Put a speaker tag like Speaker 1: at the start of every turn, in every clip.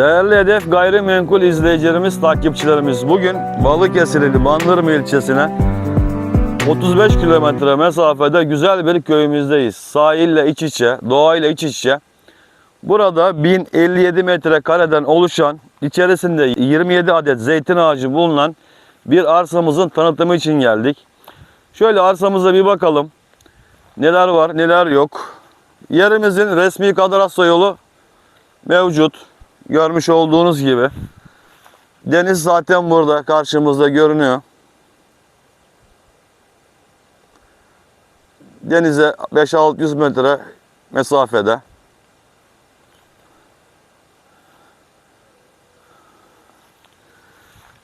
Speaker 1: Değerli hedef gayrimenkul izleyicilerimiz, takipçilerimiz bugün Balıkesirli Bandırma ilçesine 35 kilometre mesafede güzel bir köyümüzdeyiz. Sahille iç içe, doğayla iç içe. Burada 1057 metrekareden oluşan, içerisinde 27 adet zeytin ağacı bulunan bir arsamızın tanıtımı için geldik. Şöyle arsamıza bir bakalım. Neler var, neler yok. Yerimizin resmi kadastro yolu mevcut. Görmüş olduğunuz gibi. Deniz zaten burada karşımızda görünüyor. Denize 5-600 metre mesafede.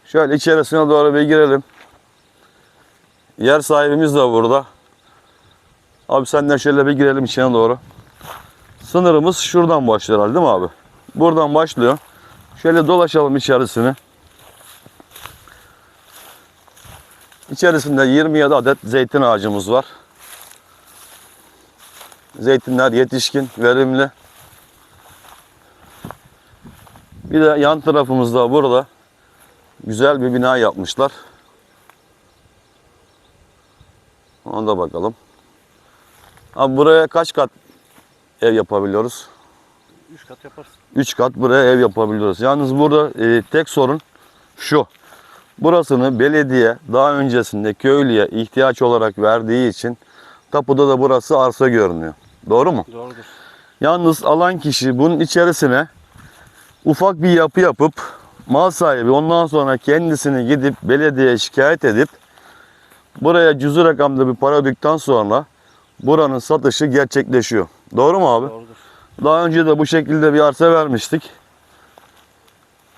Speaker 1: Şöyle içerisine doğru bir girelim. Yer sahibimiz de burada. Abi senle şöyle bir girelim içine doğru. Sınırımız şuradan başlıyor herhalde değil mi abi? Buradan başlıyor. Şöyle dolaşalım içerisini. İçerisinde 27 adet zeytin ağacımız var. Zeytinler yetişkin, verimli. Bir de yan tarafımızda burada güzel bir bina yapmışlar. Ona da bakalım. Abi buraya kaç kat ev yapabiliyoruz?
Speaker 2: 3 kat yaparsın.
Speaker 1: 3 kat buraya ev yapabiliyoruz. Yalnız burada e, tek sorun şu. Burasını belediye daha öncesinde köylüye ihtiyaç olarak verdiği için tapuda da burası arsa görünüyor. Doğru mu?
Speaker 2: Doğrudur.
Speaker 1: Yalnız alan kişi bunun içerisine ufak bir yapı yapıp mal sahibi ondan sonra kendisini gidip belediyeye şikayet edip buraya cüzü rakamda bir para ödedikten sonra buranın satışı gerçekleşiyor. Doğru mu abi?
Speaker 2: Doğrudur.
Speaker 1: Daha önce de bu şekilde bir arsa vermiştik.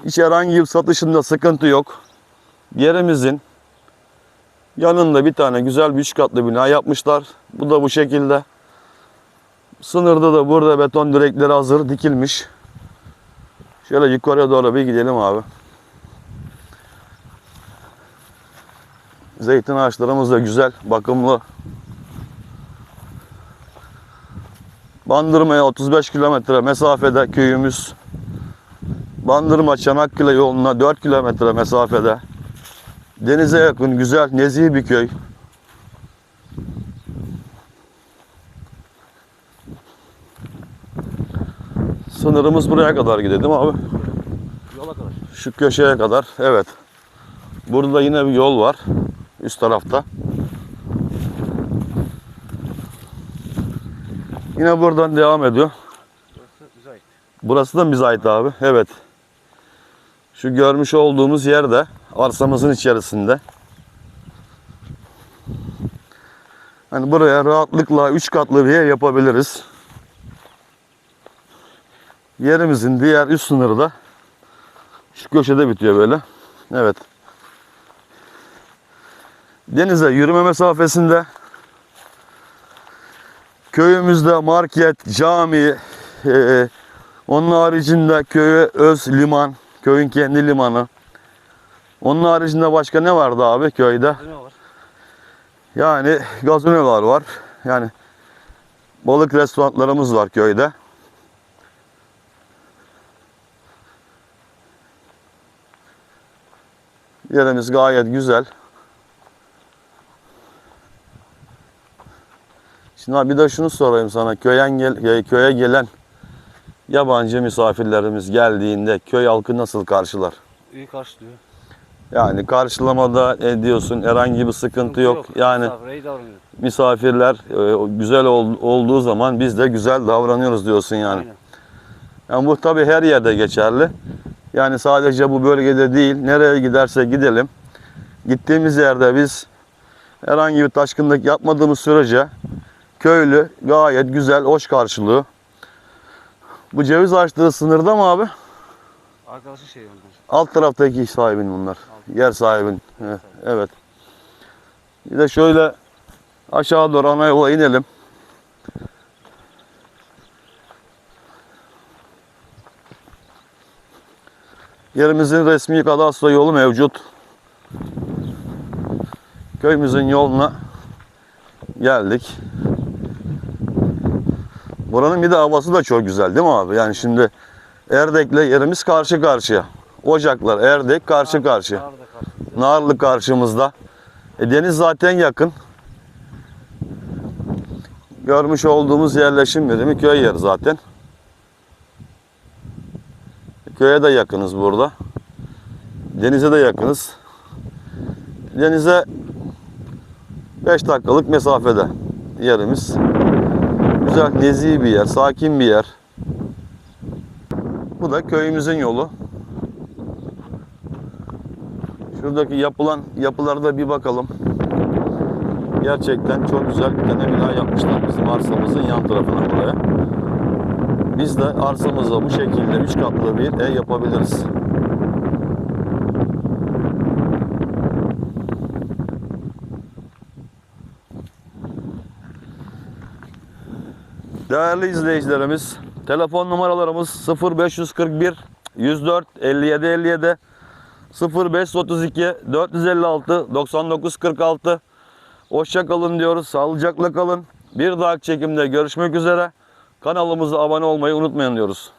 Speaker 1: Hiç herhangi bir satışında sıkıntı yok. Yerimizin yanında bir tane güzel bir üç katlı bina yapmışlar. Bu da bu şekilde. Sınırda da burada beton direkleri hazır dikilmiş. Şöyle yukarıya doğru bir gidelim abi. Zeytin ağaçlarımız da güzel, bakımlı. Bandırma'ya 35 kilometre mesafede köyümüz. Bandırma Çanakkale yoluna 4 kilometre mesafede. Denize yakın, güzel, nezih bir köy. Sınırımız buraya kadar gidiyor değil mi abi?
Speaker 2: Yola kadar.
Speaker 1: Şu köşeye kadar. Evet. Burada yine bir yol var. Üst tarafta. Yine buradan devam ediyor.
Speaker 2: Burası bize ait.
Speaker 1: Burası da bize ait abi. Evet. Şu görmüş olduğumuz yer de arsamızın içerisinde. Hani buraya rahatlıkla 3 katlı bir ev yapabiliriz. Yerimizin diğer üst sınırı da şu köşede bitiyor böyle. Evet. Denize yürüme mesafesinde köyümüzde market, cami, e, onun haricinde köye öz liman, köyün kendi limanı. Onun haricinde başka ne vardı abi köyde?
Speaker 2: Var?
Speaker 1: Yani gazinolar var. Yani balık restoranlarımız var köyde. Yerimiz gayet güzel. Şimdi abi bir de şunu sorayım sana. Köyen gel, köye gelen yabancı misafirlerimiz geldiğinde köy halkı nasıl karşılar?
Speaker 2: İyi karşılıyor.
Speaker 1: Yani karşılamada ne diyorsun? Herhangi bir sıkıntı yok. Yani misafirler e, güzel ol- olduğu zaman biz de güzel davranıyoruz diyorsun yani.
Speaker 2: Aynen.
Speaker 1: Yani bu tabii her yerde geçerli. Yani sadece bu bölgede değil, nereye giderse gidelim. Gittiğimiz yerde biz herhangi bir taşkınlık yapmadığımız sürece köylü gayet güzel, hoş karşılıyor. Bu ceviz ağaçları sınırda mı abi?
Speaker 2: Arkadaşın şeyi onlar.
Speaker 1: Alt taraftaki sahibin bunlar. Yer sahibin. Evet, Evet. Bir de şöyle aşağı doğru ana yola inelim. Yerimizin resmi kadastro yolu mevcut. Köyümüzün yoluna geldik. Buranın bir de havası da çok güzel değil mi abi? Yani şimdi Erdek'le yerimiz karşı karşıya. Ocaklar, Erdek karşı karşıya. Narlı karşımızda. E, deniz zaten yakın. Görmüş olduğumuz yerleşim birimi köy yeri zaten. Köye de yakınız burada. Denize de yakınız. Denize 5 dakikalık mesafede yerimiz. Güzel, nezih bir yer, sakin bir yer. Bu da köyümüzün yolu. Şuradaki yapılan yapılara da bir bakalım. Gerçekten çok güzel bir tane bina yapmışlar bizim arsamızın yan tarafına buraya. Biz de arsamızda bu şekilde 3 katlı bir ev yapabiliriz. Değerli izleyicilerimiz, telefon numaralarımız 0541 104 57 57 0532 456 99 46 Hoşça kalın diyoruz. Sağlıcakla kalın. Bir dahaki çekimde görüşmek üzere. Kanalımıza abone olmayı unutmayın diyoruz.